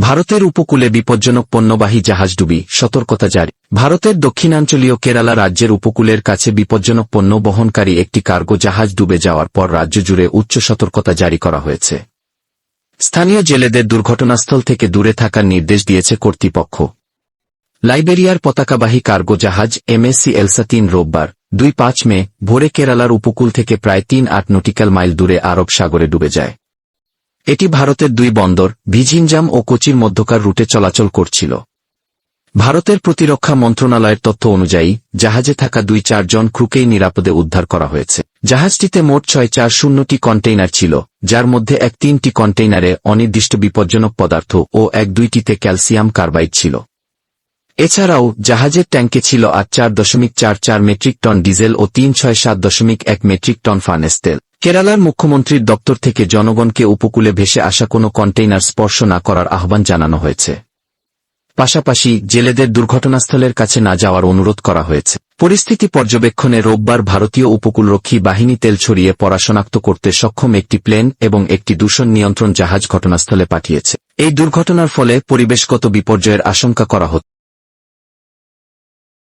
ভারতের উপকূলে বিপজ্জনক পণ্যবাহী জাহাজ ডুবি সতর্কতা জারি। ভারতের দক্ষিণাঞ্চলীয় কেরালা রাজ্যের উপকূলের কাছে বিপজ্জনক পণ্য বহনকারী একটি কার্গো জাহাজ ডুবে যাওয়ার পর রাজ্য জুড়ে উচ্চ সতর্কতা জারি করা হয়েছে। স্থানীয় জেলেদের দুর্ঘটনাস্থল থেকে দূরে থাকার নির্দেশ দিয়েছে কর্তৃপক্ষ। লাইবেরিয়ার পতাকাবাহী কার্গো জাহাজ এমএসসি এলসা তিন রোববার, দুই পাঁচ মে, ভোরে কেরালার উপকূল থেকে প্রায় তিন আট নটিক্যাল মাইল দূরে আরব সাগরে ডুবে যায়। এটি ভারতের দুই বন্দর ভিঝিনজাম ও কোচির মধ্যকার রুটে চলাচল করছিল। ভারতের প্রতিরক্ষা মন্ত্রণালয়ের তথ্য অনুযায়ী, জাহাজে থাকা দুই চারজন ক্রুকেই নিরাপদে উদ্ধার করা হয়েছে। জাহাজটিতে মোট ছয় চার শূন্যটি কন্টেইনার ছিল, যার মধ্যে এক তিনটি কন্টেইনারে অনির্দিষ্ট বিপজ্জনক পদার্থ ও এক দুইটিতে ক্যালসিয়াম কার্বাইড ছিল। এছাড়াও, জাহাজের ট্যাঙ্কে ছিল আট চার দশমিক চার চার মেট্রিক টন ডিজেল ও তিন ছয় সাত দশমিক এক মেট্রিক টন ফার্নেস তেল। কেরালার মুখ্যমন্ত্রীর দপ্তর থেকে জনগণকে উপকূলে ভেসে আসা কোনো কন্টেইনার স্পর্শ না করার আহ্বান জানানো হয়েছে। পাশাপাশি জেলেদের দুর্ঘটনাস্থলের কাছে না যাওয়ার অনুরোধ করা হয়েছে। পরিস্থিতি পর্যবেক্ষণে রোববার ভারতীয় উপকূলরক্ষী বাহিনী তেল ছড়িয়ে পড়া শনাক্ত করতে সক্ষম একটি প্লেন এবং একটি দূষণ নিয়ন্ত্রণ জাহাজ ঘটনাস্থলে পাঠিয়েছে। এই দুর্ঘটনার ফলে পরিবেশগত বিপর্যয়ের আশঙ্কা করা হচ্ছে।